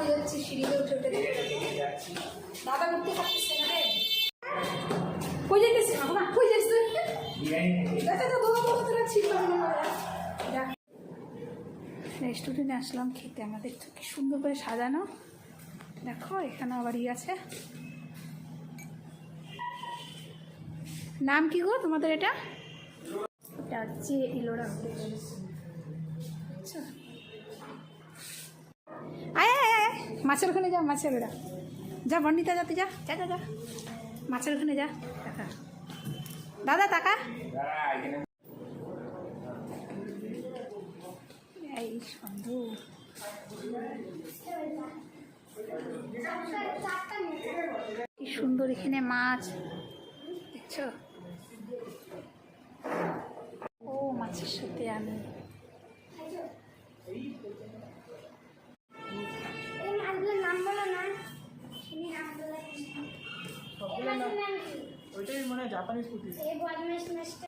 হয়ে যাচ্ছে সিঁড়িতে উঠে উঠে। দাদা উঠতে না রে। কই না কই তোরা ছিল রেস্টুরেন্টে আসলাম খেতে। আমাদের তো কি সুন্দর করে সাজানো। দেখো, এখানে আবার ই আছে। নাম কি গো তোমাদের এটা? এটা হচ্ছে ইলোরা হোটেল। মাছের ওখানে যা মাছের ওরা। যা বর্ণিতা যাতে যা। যা যা যা। মাছের ওখানে যা টাকা দাদা টাকা এই সুন্দর কি সুন্দর এখানে মাছ দেখছ? ও মাছের সাথে আমি ওইটাই মানে হয় জাপানিজ মাছটা